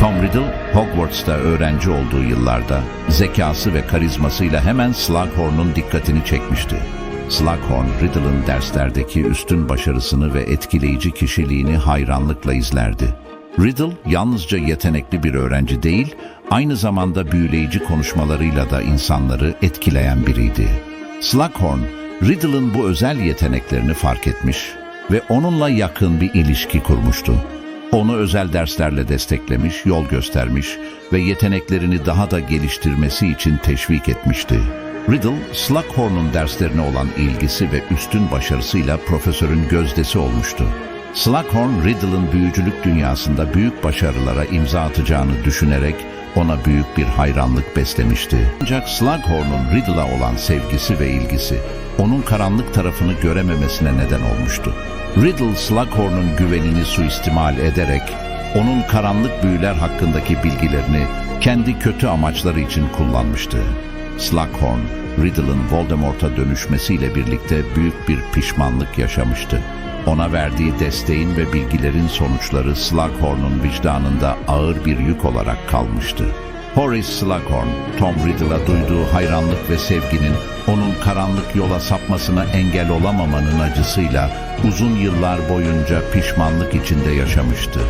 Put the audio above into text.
Tom Riddle, Hogwarts'ta öğrenci olduğu yıllarda zekası ve karizmasıyla hemen Slughorn'un dikkatini çekmişti. Slughorn, Riddle'ın derslerdeki üstün başarısını ve etkileyici kişiliğini hayranlıkla izlerdi. Riddle yalnızca yetenekli bir öğrenci değil, aynı zamanda büyüleyici konuşmalarıyla da insanları etkileyen biriydi. Slughorn, Riddle'ın bu özel yeteneklerini fark etmiş ve onunla yakın bir ilişki kurmuştu. Onu özel derslerle desteklemiş, yol göstermiş ve yeteneklerini daha da geliştirmesi için teşvik etmişti. Riddle, Slughorn'un derslerine olan ilgisi ve üstün başarısıyla profesörün gözdesi olmuştu. Slughorn, Riddle'ın büyücülük dünyasında büyük başarılara imza atacağını düşünerek ona büyük bir hayranlık beslemişti. Ancak Slughorn'un Riddle'a olan sevgisi ve ilgisi onun karanlık tarafını görememesine neden olmuştu. Riddle, Slughorn'un güvenini suistimal ederek onun karanlık büyüler hakkındaki bilgilerini kendi kötü amaçları için kullanmıştı. Slughorn, Riddle'ın Voldemort'a dönüşmesiyle birlikte büyük bir pişmanlık yaşamıştı. Ona verdiği desteğin ve bilgilerin sonuçları Slughorn'un vicdanında ağır bir yük olarak kalmıştı. Horace Slughorn, Tom Riddle'a duyduğu hayranlık ve sevginin onun karanlık yola sapmasına engel olamamanın acısıyla uzun yıllar boyunca pişmanlık içinde yaşamıştı.